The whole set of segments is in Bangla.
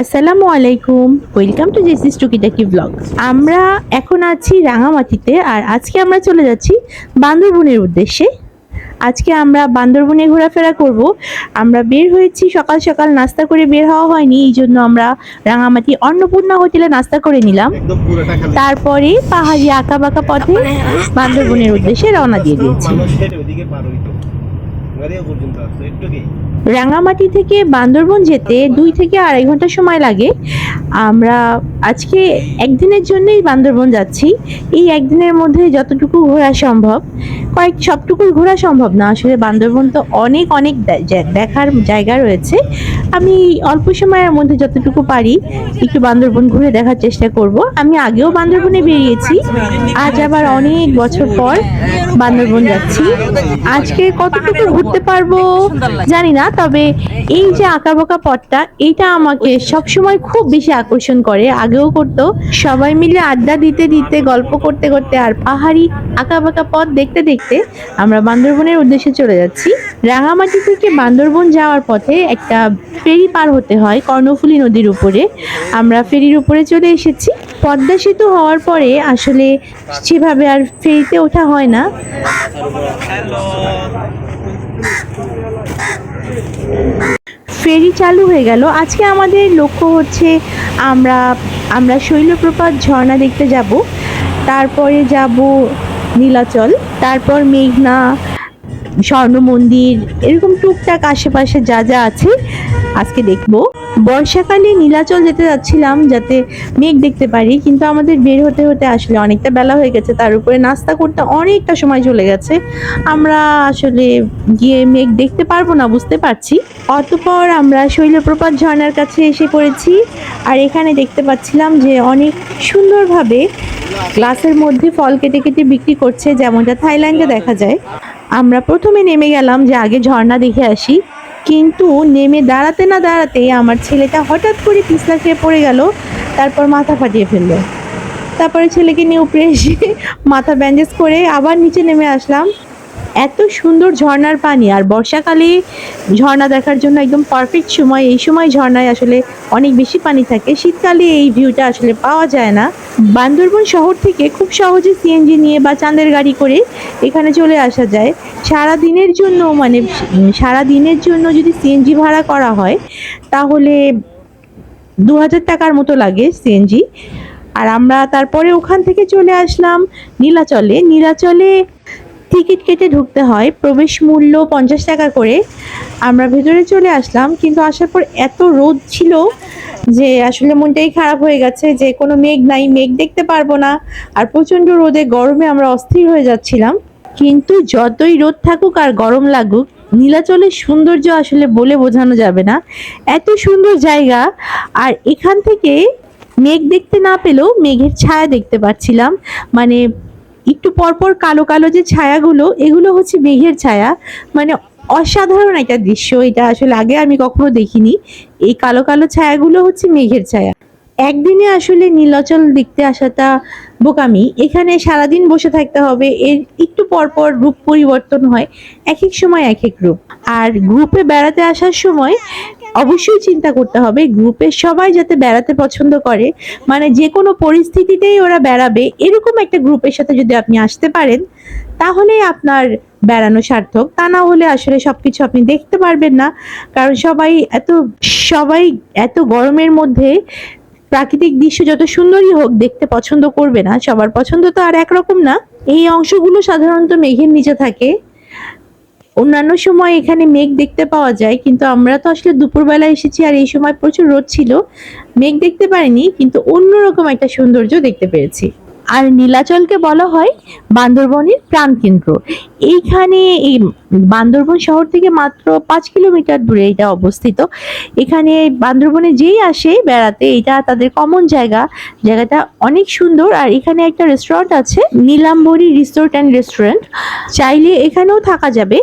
আসসালামু আলাইকুম। ওয়েলকাম টু জেসিস টুকিটাকি ব্লগ আমরা এখন আছি রাঙামাটিতে আর আজকে আমরা চলে যাচ্ছি বান্দরবনের উদ্দেশ্যে। আজকে আমরা বান্দরবনে ঘোরাফেরা করব। আমরা বের হয়েছি সকাল সকাল নাস্তা করে বের হওয়া হয়নি এই জন্য আমরা রাঙামাটি অন্নপূর্ণা হোটেলে নাস্তা করে নিলাম। তারপরে পাহাড়ি আঁকা বাঁকা পথে বান্দরবনের উদ্দেশ্যে রওনা দিয়ে দিয়েছি। রাঙামাটি থেকে বান্দরবন যেতে দুই থেকে আড়াই ঘণ্টা সময় লাগে। আমরা আজকে একদিনের জন্যই বান্দরবন যাচ্ছি। এই একদিনের মধ্যে যতটুকু ঘোরা সম্ভব, কয়েক, সবটুকু ঘোরা সম্ভব না। আসলে বান্দরবন তো অনেক অনেক দেখার জায়গা রয়েছে। আমি অল্প সময়ের মধ্যে যতটুকু পারি একটু বান্দরবন ঘুরে দেখার চেষ্টা করব। আমি আগেও বান্দরবনে বেরিয়েছি। আজ আবার অনেক বছর পর বান্দরবন যাচ্ছি। আজকে কতটুকু ঘুরতে পারব জানি না তবে এই যে আঁকাবাঁকা পথটা এইটা আমাকে সবসময় খুব বেশি আকর্ষণ করে। আগেও করতো। সবাই মিলে আড্ডা দিতে দিতে গল্প করতে করতে আর পাহাড়ি আঁকাবাঁকা পথ দেখতে দেখতে আমরা বান্দরবনের উদ্দেশ্যে চলে যাচ্ছি। রাঙামাটি থেকে বান্দরবন যাওয়ার পথে একটা ফেরি পার হতে হয় কর্ণফুলী নদীর উপরে। আমরা ফেরির উপরে চলে এসেছি। পদ্মা সেতু হওয়ার পরে আসলে সেভাবে আর ফেরিতে ওঠা হয় না। ফেরি চালু হয়ে গেল। আজকে আমাদের লক্ষ্য হচ্ছে আমরা আমরা শৈলপ্রপাত ঝর্ণা দেখতে যাব। তারপরে যাব নীলাচল, তারপর মেঘনা স্বর্ণ মন্দির, এরকম টুকটাক আশেপাশে যা যা আছে আজকে দেখব। বর্ষাকালে নীলাচল যেতে যাচ্ছিলাম যাতে মেঘ দেখতে পারি, কিন্তু আমাদের বের হতে হতে আসলে অনেকটা বেলা হয়ে গেছে, তার উপরে নাস্তা করতে অনেকটা সময় চলে গেছে। আমরা আসলে গিয়ে মেঘ দেখতে পারব না, বুঝতে পারছি। অতপর আমরা শৈলপ্রপাত ঝর্ণার কাছে এসে পড়েছি, আর এখানে দেখতে পাচ্ছিলাম যে অনেক সুন্দরভাবে গ্লাসের মধ্যে ফল কেটে কেটে বিক্রি করছে, যেমনটা থাইল্যান্ডে দেখা যায়। আমরা প্রথমে নেমে গেলাম যে আগে ঝর্ণা দেখে আসি। কিন্তু নেমে দাঁড়াতে না দাঁড়াতে আমার ছেলেটা হঠাৎ করে পিছলা খেয়ে পড়ে গেল, তারপর মাথা ফাটিয়ে ফেলল। তারপরে ছেলেকে নিয়ে উপরে এসে মাথা ব্যান্ডেজ করে আবার নিচে নেমে আসলাম। এত সুন্দর ঝর্ণার পানি আর বর্ষাকালে ঝর্ণা দেখার জন্য একদম পারফেক্ট সময়। এই সময় ঝর্ণায় আসলে অনেক বেশি পানি থাকে। শীতকালে এই ভিউটা আসলে পাওয়া যায় না। বান্দরবন শহর থেকে খুব সহজে সিএনজি নিয়ে বা চাঁদের গাড়ি করে এখানে চলে আসা যায়। সারা দিনের জন্য মানে সারা দিনের জন্য যদি সিএনজি ভাড়া করা হয়, তাহলে দু হাজার টাকার মতো লাগে সিএনজি আর আমরা তারপরে ওখান থেকে চলে আসলাম নীলাচলে। নীলাচলে টিকিট কেটে ঢুকতে হয়, প্রবেশ মূল্য পঞ্চাশ টাকা করে। আমরা ভেতরে চলে আসলাম, কিন্তু আসার পর এত রোদ ছিল যে আসলে মনটাই খারাপ হয়ে গেছে যে কোনো মেঘ নাই, মেঘ দেখতে পারব না। আর প্রচণ্ড রোদে গরমে আমরা অস্থির হয়ে যাচ্ছিলাম। কিন্তু যতই রোদ থাকুক আর গরম লাগুক, নীলাচলের সৌন্দর্য আসলে বলে বোঝানো যাবে না। এত সুন্দর জায়গা, আর এখান থেকে মেঘ দেখতে না পেলেও মেঘের ছায়া দেখতে পাচ্ছিলাম। মানে একটু পরপর কালো কালো যে ছায়াগুলো, এগুলো হচ্ছে মেঘের ছায়া। মানে অসাধারণ একটা দৃশ্য, এটা আসলে আগে আমি কখনো দেখিনি। এই কালো কালো ছায়াগুলো হচ্ছে মেঘের ছায়া। একদিনে আসলে নীলাচল দেখতে আসাটা বোকামি। এখানে সারাদিন বসে থাকতে হবে, এর একটু পরপর রূপ পরিবর্তন হয় এক এক সময় এক এক রূপ। আর গ্রুপে বেড়াতে আসার সময় অবশ্যই চিন্তা করতে হবে গ্রুপে সবাই যাতে বেড়াতে পছন্দ করে। মানে যে কোনো পরিস্থিতিতেই ওরা বেড়াবে, এরকম একটা গ্রুপের সাথে যদি আপনি আসতে পারেন তাহলে আপনার বেড়ানো সার্থক। তা না হলে আসলে সবকিছু আপনি দেখতে পারবেন না, কারণ সবাই এত সবাই এত গরমের মধ্যে প্রাকৃতিক দৃশ্য যত সুন্দরই হোক দেখতে পছন্দ করবে না, সবার পছন্দ তো আর একরকম না। এই অংশগুলো সাধারণত মেঘের নিচে থাকে। অন্যান্য সময় এখানে মেঘ দেখতে পাওয়া যায়, কিন্তু আমরা তো আসলে দুপুরবেলা এসেছি আর এই সময় প্রচুর রোদ ছিল। মেঘ দেখতে পারিনি, কিন্তু অন্যরকম একটা সৌন্দর্য দেখতে পেরেছি আর নীলাচলকে বলা হয় বান্দরবনের প্রাণকেন্দ্র। এইখানে এই বান্দরবন শহর থেকে মাত্র পাঁচ কিলোমিটার দূরে এটা অবস্থিত। এখানে বান্দরবনে যেই আসে বেড়াতে, এটা তাদের কমন জায়গা। জায়গাটা অনেক সুন্দর। আর এখানে একটা রেস্টুরেন্ট আছে, নীলাম্বরী রিসোর্ট অ্যান্ড রেস্টুরেন্ট চাইলে এখানেও থাকা যাবে।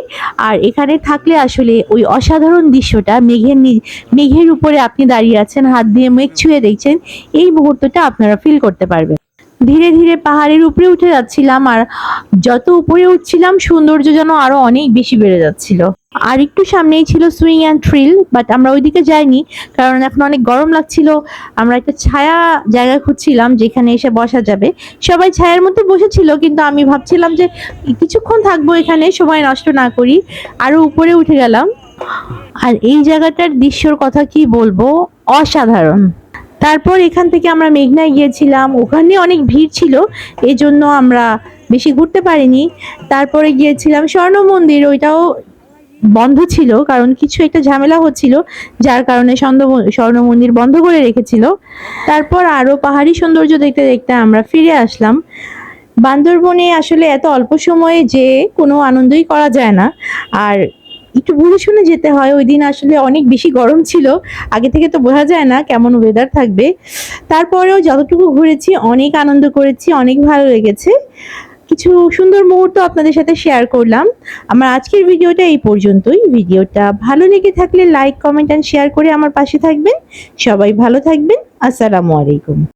আর এখানে থাকলে আসলে ওই অসাধারণ দৃশ্যটা, মেঘের মেঘের উপরে আপনি দাঁড়িয়ে আছেন, হাত দিয়ে মেঘ ছুঁয়ে দেখছেন, এই মুহূর্তটা আপনারা ফিল করতে পারবেন। ধীরে ধীরে পাহাড়ের উপরে উঠে যাচ্ছিলাম আর যত উপরে উঠছিলাম, সৌন্দর্য যেন আরও অনেক বেশি বেড়ে যাচ্ছিল। আর একটু সামনেই ছিল সুইং অ্যান্ড থ্রিল, বাট আমরা ওইদিকে যাইনি কারণ এখন অনেক গরম লাগছিল। আমরা একটা ছায়া জায়গা খুঁজছিলাম যেখানে এসে বসা যাবে। সবাই ছায়ার মধ্যে বসেছিল, কিন্তু আমি ভাবছিলাম যে কিছুক্ষণ থাকব এখানে, সময় নষ্ট না করি, আরও উপরে উঠে গেলাম। আর এই জায়গাটার দৃশ্যর কথা কি বলব? অসাধারণ। তারপর এখান থেকে আমরা মেঘনায় গিয়েছিলাম। ওখানে অনেক ভিড় ছিল এই জন্য আমরা বেশি ঘুরতে পারিনি। তারপরে গিয়েছিলাম স্বর্ণ মন্দির, ওইটাও বন্ধ ছিল, কারণ কিছু একটা ঝামেলা হচ্ছিল, যার কারণে স্বর্ণ- মন্দির বন্ধ করে রেখেছিল। তারপর আরও পাহাড়ি সৌন্দর্য দেখতে দেখতে আমরা ফিরে আসলাম। বান্দরবনে আসলে এত অল্প সময়ে যে কোনো আনন্দই করা যায় না। আর একটু বুঝে শুনে যেতে হয়। ওই দিন আসলে অনেক বেশি গরম ছিল। আগে থেকে তো বোঝা যায় না কেমন ওয়েদার থাকবে। তারপরেও যতটুকু ঘুরেছি, অনেক আনন্দ করেছি, অনেক ভালো লেগেছে। কিছু সুন্দর মুহূর্ত আপনাদের সাথে শেয়ার করলাম। আমার আজকের ভিডিওটা এই পর্যন্তই। ভিডিওটা ভালো লেগে থাকলে লাইক কমেন্ট অ্যান্ড শেয়ার করে আমার পাশে থাকবেন। সবাই ভালো থাকবেন। আসসালামু আলাইকুম।